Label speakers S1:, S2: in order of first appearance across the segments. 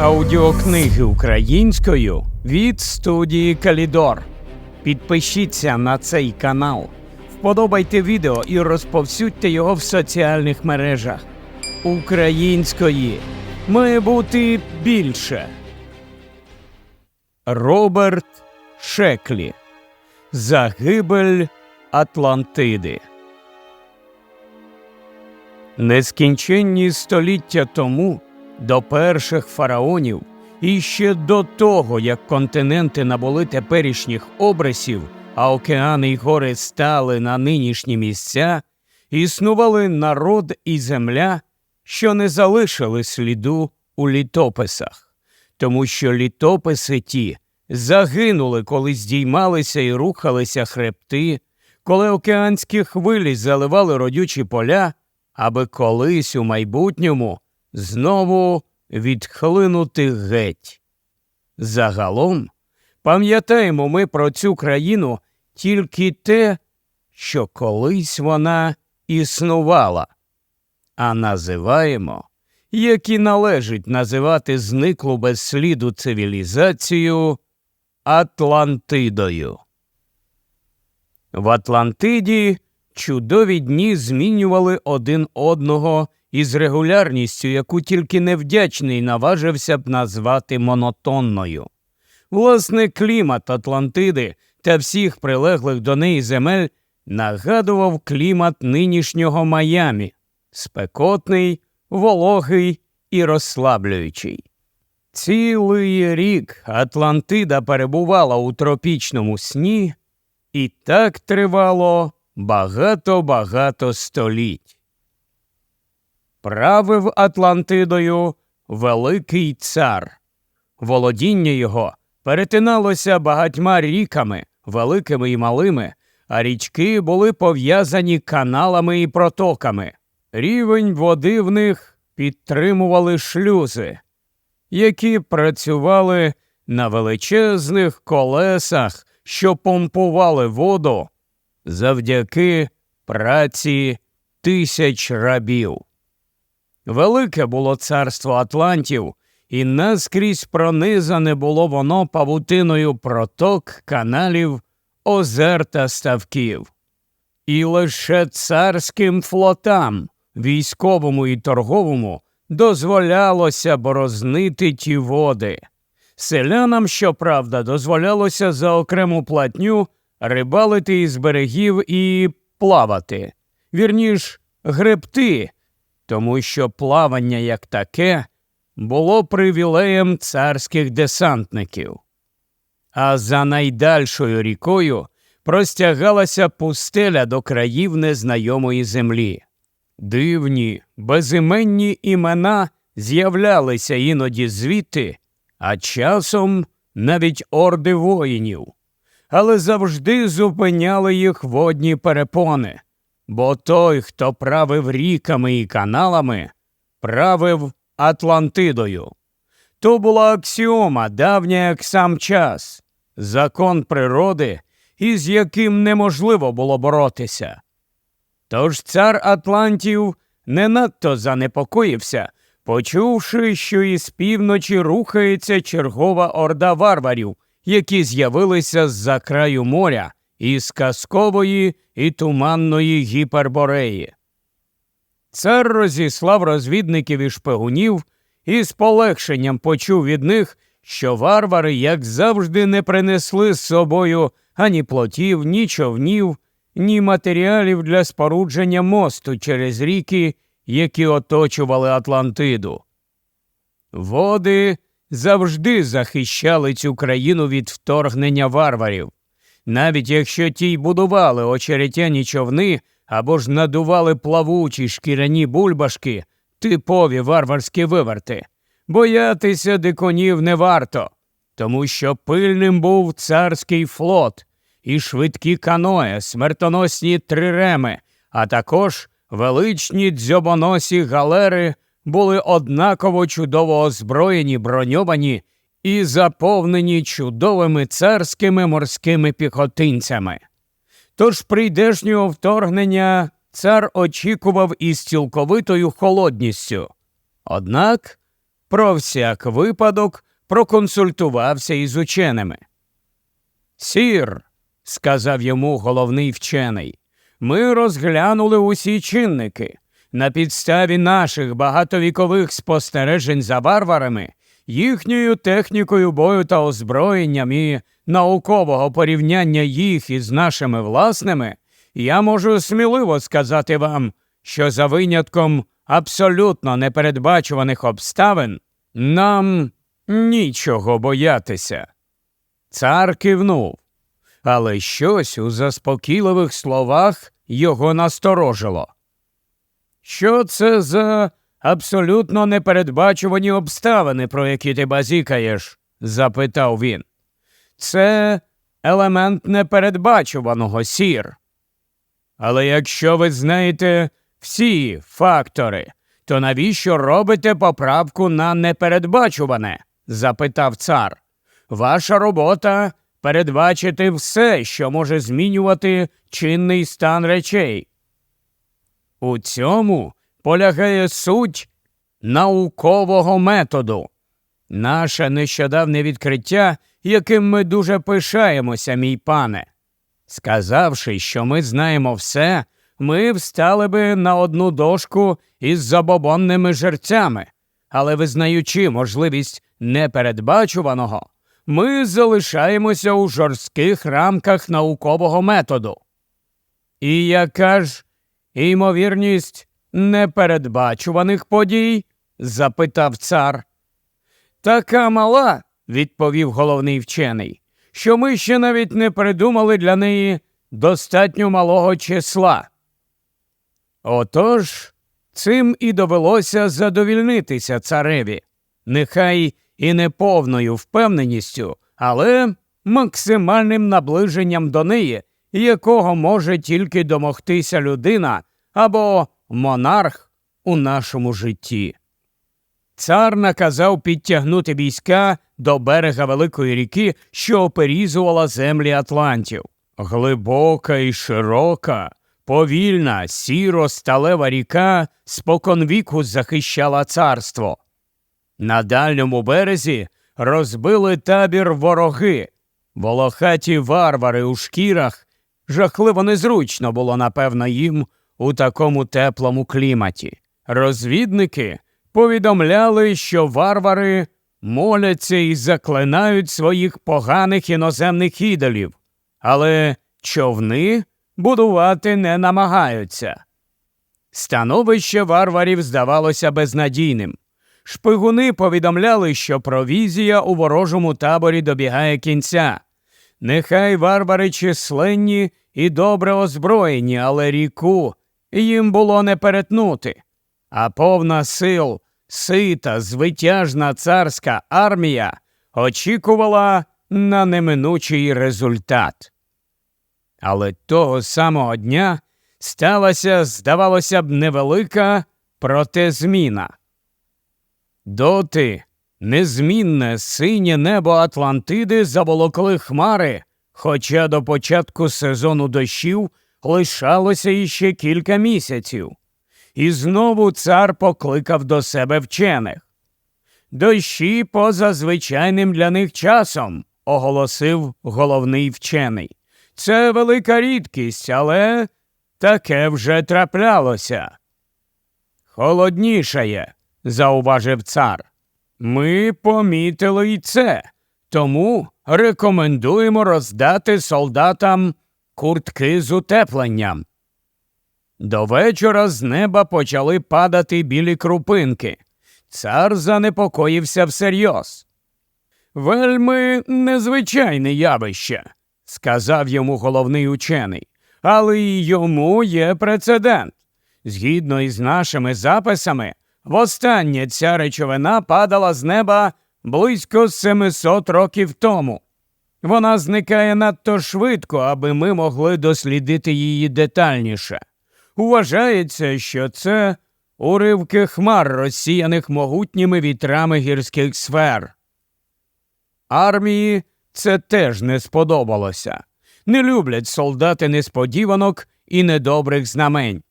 S1: Аудіокниги українською від студії Калідор. Підпишіться на цей канал, вподобайте відео і розповсюдьте його в соціальних мережах. Української має бути більше. Роберт Шеклі. Загибель Атлантиди. Нескінченні століття тому до перших фараонів і ще до того, як континенти набули теперішніх обрисів, а океани й гори стали на нинішні місця, існували народ і земля, що не залишили сліду у літописах, тому що літописи ті загинули, коли здіймалися і рухалися хребти, коли океанські хвилі заливали родючі поля, аби колись у майбутньому знову відхлинути геть. Загалом пам'ятаємо ми про цю країну тільки те, що колись вона існувала, а називаємо, як і належить називати зниклу без сліду цивілізацію Атлантидою. В Атлантиді чудові дні змінювали один одного із регулярністю, яку тільки невдячний наважився б назвати монотонною. Власне, клімат Атлантиди та всіх прилеглих до неї земель нагадував клімат нинішнього Майамі спекотний, вологий і розслаблюючий. Цілий рік Атлантида перебувала у тропічному сні, і так тривало багато-багато століть. Правив Атлантидою Великий цар. Володіння його перетиналося багатьма ріками, великими і малими, а річки були пов'язані каналами і протоками. Рівень води в них підтримували шлюзи, які працювали на величезних колесах, що помпували воду завдяки праці тисяч рабів. Велике було царство Атлантів, і наскрізь пронизане було воно павутиною проток, каналів, озер та ставків. І лише царським флотам, військовому і торговому, дозволялося борознити ті води. Селянам, щоправда, дозволялося за окрему платню рибалити із берегів і плавати, вірніш, гребти тому що плавання як таке було привілеєм царських десантників. А за найдальшою рікою простягалася пустеля до країв незнайомої землі. Дивні, безіменні імена з'являлися іноді звідти, а часом навіть орди воїнів, але завжди зупиняли їх водні перепони бо той, хто правив ріками і каналами, правив Атлантидою. То була аксіома, давня як сам час, закон природи, із яким неможливо було боротися. Тож цар Атлантів не надто занепокоївся, почувши, що із півночі рухається чергова орда варварів, які з'явилися з за краю моря із казкової і туманної гіпербореї. Цар розіслав розвідників і шпигунів і з полегшенням почув від них, що варвари, як завжди, не принесли з собою ані плотів, ні човнів, ні матеріалів для спорудження мосту через ріки, які оточували Атлантиду. Води завжди захищали цю країну від вторгнення варварів навіть якщо ті й будували очеретяні човни або ж надували плавучі шкіряні бульбашки, типові варварські виверти, боятися диконів не варто, тому що пильним був царський флот і швидкі каное, смертоносні триреми, а також величні дзьобоносі галери були однаково чудово озброєні, броньовані і заповнені чудовими царськими морськими піхотинцями. Тож прийдешнього вторгнення цар очікував із цілковитою холодністю. Однак про всяк випадок проконсультувався із ученими. Сір, сказав йому головний вчений, ми розглянули усі чинники. На підставі наших багатовікових спостережень за варварами, їхньою технікою бою та озброєнням і наукового порівняння їх із нашими власними, я можу сміливо сказати вам, що за винятком абсолютно непередбачуваних обставин нам нічого боятися. Цар кивнув, але щось у заспокійливих словах його насторожило. Що це за абсолютно непередбачувані обставини, про які ти базікаєш? запитав він. Це елемент непередбачуваного сір. Але якщо ви знаєте всі фактори, то навіщо робите поправку на непередбачуване? запитав цар. Ваша робота передбачити все, що може змінювати чинний стан речей. У цьому полягає суть наукового методу. Наше нещодавне відкриття, яким ми дуже пишаємося, мій пане. Сказавши, що ми знаємо все, ми встали би на одну дошку із забобонними жерцями, але визнаючи можливість непередбачуваного, ми залишаємося у жорстких рамках наукового методу. І яка ж ймовірність непередбачуваних подій? запитав цар. Така мала, відповів головний вчений, що ми ще навіть не придумали для неї достатньо малого числа. Отож, цим і довелося задовільнитися цареві, нехай і не повною впевненістю, але максимальним наближенням до неї, якого може тільки домогтися людина або монарх у нашому житті. Цар наказав підтягнути війська до берега Великої ріки, що оперізувала землі Атлантів. Глибока і широка, повільна, сіро сталева ріка споконвіку захищала царство. На дальньому березі розбили табір вороги, волохаті варвари у шкірах. Жахливо незручно було, напевно, їм у такому теплому кліматі. Розвідники повідомляли, що варвари моляться і заклинають своїх поганих іноземних ідолів, але човни будувати не намагаються. Становище варварів здавалося безнадійним. Шпигуни повідомляли, що провізія у ворожому таборі добігає кінця. Нехай варвари численні і добре озброєні, але ріку їм було не перетнути, а повна сил, сита, звитяжна царська армія очікувала на неминучий результат. Але того самого дня сталася, здавалося б, невелика, проте зміна. Доти незмінне синє небо Атлантиди заволокли хмари, хоча до початку сезону дощів лишалося іще кілька місяців. І знову цар покликав до себе вчених. Дощі поза звичайним для них часом, оголосив головний вчений. Це велика рідкість, але таке вже траплялося. Холоднішає, зауважив цар. Ми помітили й це, тому рекомендуємо роздати солдатам куртки з утепленням. До вечора з неба почали падати білі крупинки. Цар занепокоївся всерйоз. Вельми незвичайне явище, сказав йому головний учений, але й йому є прецедент. Згідно із нашими записами, востаннє ця речовина падала з неба близько 700 років тому. Вона зникає надто швидко, аби ми могли дослідити її детальніше. Вважається, що це уривки хмар, розсіяних могутніми вітрами гірських сфер. Армії це теж не сподобалося. Не люблять солдати несподіванок і недобрих знамень.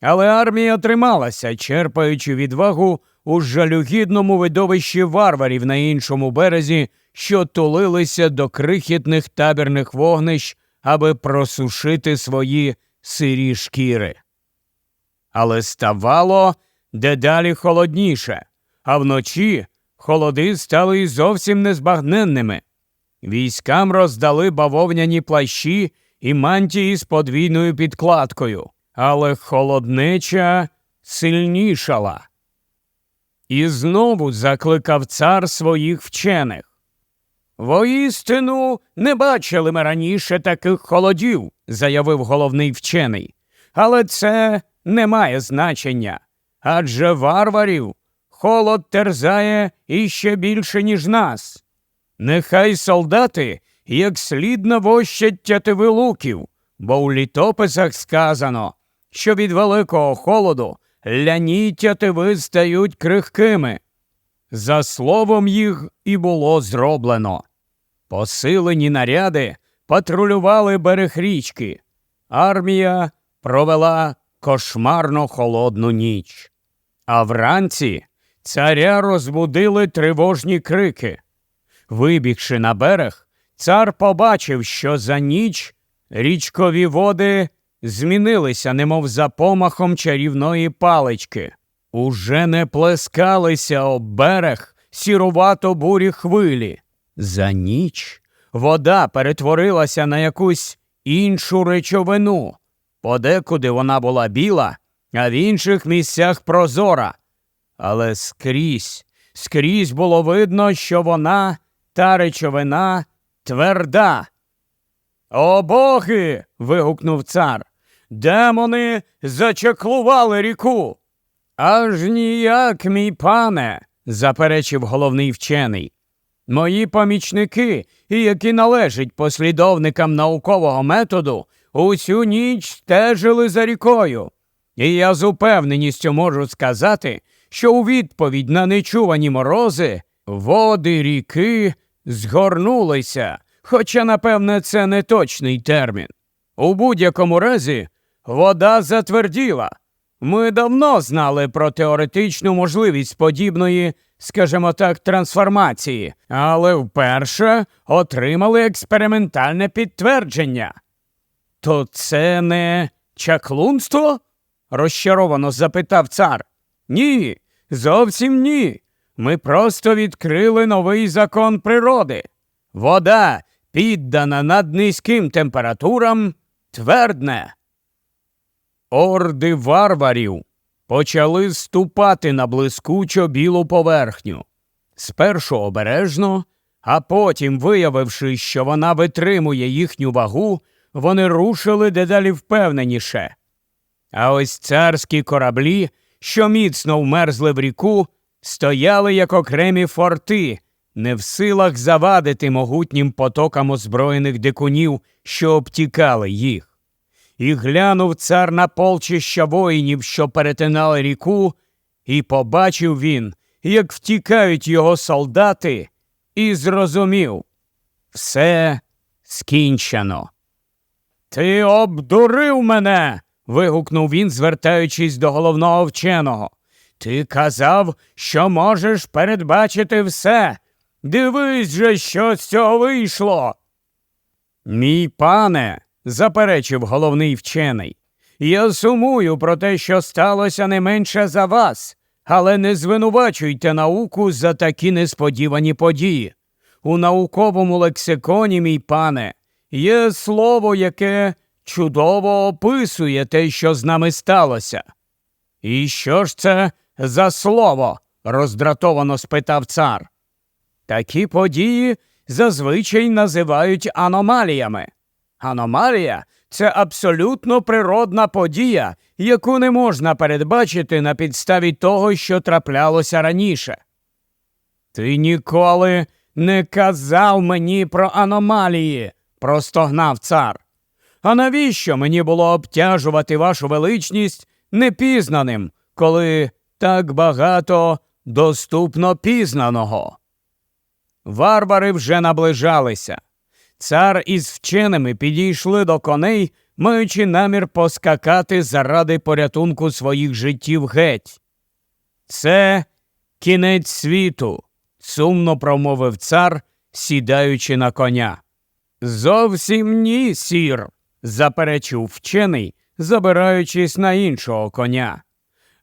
S1: Але армія трималася, черпаючи відвагу у жалюгідному видовищі варварів на іншому березі, що тулилися до крихітних табірних вогнищ, аби просушити свої сирі шкіри. Але ставало дедалі холодніше, а вночі холоди стали й зовсім незбагненними. Військам роздали бавовняні плащі і мантії з подвійною підкладкою, але холоднеча сильнішала. І знову закликав цар своїх вчених. Воістину не бачили ми раніше таких холодів, заявив головний вчений. Але це не має значення. Адже варварів холод терзає іще більше, ніж нас. Нехай солдати як слід навощать тятиви луків, бо у літописах сказано, що від великого холоду ляні тятиви стають крихкими. За словом їх і було зроблено. Посилені наряди патрулювали берег річки. Армія провела кошмарно холодну ніч. А вранці царя розбудили тривожні крики. Вибігши на берег, цар побачив, що за ніч річкові води змінилися, немов за помахом чарівної палички. Уже не плескалися об берег сірувато бурі хвилі. За ніч вода перетворилася на якусь іншу речовину. Подекуди вона була біла, а в інших місцях прозора. Але скрізь, скрізь було видно, що вона, та речовина, тверда. О боги. вигукнув цар. Демони зачеклували ріку. Аж ніяк, мій пане, заперечив головний вчений. Мої помічники, які належать послідовникам наукового методу, усю ніч стежили за рікою. І я з упевненістю можу сказати, що у відповідь на нечувані морози води ріки згорнулися, хоча, напевне, це не точний термін. У будь-якому разі вода затверділа. Ми давно знали про теоретичну можливість подібної, скажімо так, трансформації, але вперше отримали експериментальне підтвердження. То це не чаклунство? розчаровано запитав цар. Ні, зовсім ні. Ми просто відкрили новий закон природи. Вода, піддана над низьким температурам, твердне. Орди варварів почали ступати на блискучо білу поверхню. Спершу обережно, а потім, виявивши, що вона витримує їхню вагу, вони рушили дедалі впевненіше. А ось царські кораблі, що міцно вмерзли в ріку, стояли як окремі форти, не в силах завадити могутнім потокам озброєних дикунів, що обтікали їх. І глянув цар на полчища воїнів, що перетинали ріку, і побачив він, як втікають його солдати, і зрозумів все скінчено. Ти обдурив мене. вигукнув він, звертаючись до головного вченого. Ти казав, що можеш передбачити все. Дивись же, що з цього вийшло. Мій пане, заперечив головний вчений, я сумую про те, що сталося не менше за вас, але не звинувачуйте науку за такі несподівані події. У науковому лексиконі, мій пане, є слово, яке чудово описує те, що з нами сталося. І що ж це за слово? роздратовано спитав цар. Такі події зазвичай називають аномаліями. Аномалія це абсолютно природна подія, яку не можна передбачити на підставі того, що траплялося раніше. Ти ніколи не казав мені про аномалії, простогнав цар. А навіщо мені було обтяжувати вашу величність непізнаним, коли так багато доступно пізнаного? Варвари вже наближалися. Цар із вченими підійшли до коней, маючи намір поскакати заради порятунку своїх життів геть. Це кінець світу, сумно промовив цар, сідаючи на коня. Зовсім ні, сір, заперечив вчений, забираючись на іншого коня.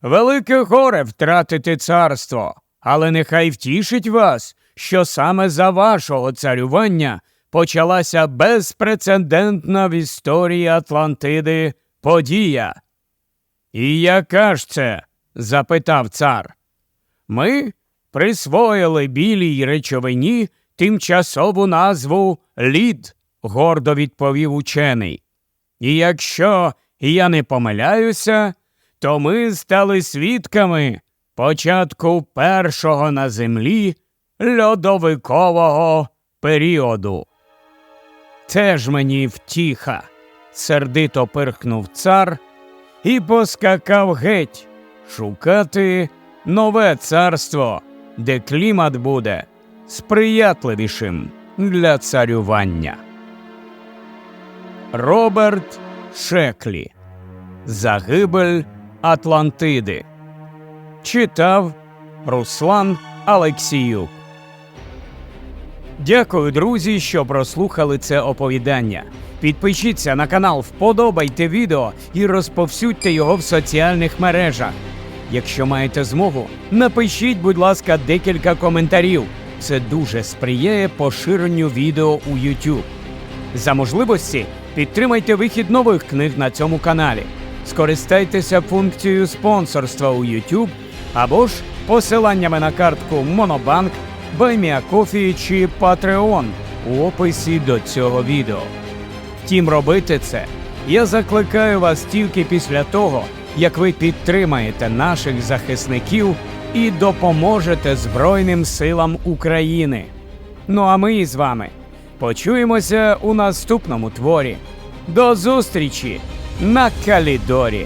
S1: Велике горе втратити царство, але нехай втішить вас, що саме за вашого царювання почалася безпрецедентна в історії Атлантиди подія. І яка ж це? запитав цар. Ми присвоїли білій речовині тимчасову назву лід, гордо відповів учений. І якщо я не помиляюся, то ми стали свідками початку першого на землі льодовикового періоду. Теж мені втіха, сердито пирхнув цар і поскакав геть шукати нове царство, де клімат буде сприятливішим для царювання. Роберт Шеклі Загибель Атлантиди Читав Руслан Алексіюк. Дякую, друзі, що прослухали це оповідання. Підпишіться на канал, вподобайте відео і розповсюдьте його в соціальних мережах. Якщо маєте змогу, напишіть, будь ласка, декілька коментарів. Це дуже сприяє поширенню відео у YouTube. За можливості підтримайте вихід нових книг на цьому каналі. Скористайтеся функцією спонсорства у YouTube або ж посиланнями на картку Monobank, BuyMeACoffee чи Patreon у описі до цього відео. Втім, робити це я закликаю вас тільки після того, як ви підтримаєте наших захисників і допоможете Збройним силам України. Ну а ми з вами почуємося у наступному творі. До зустрічі на Калідорі!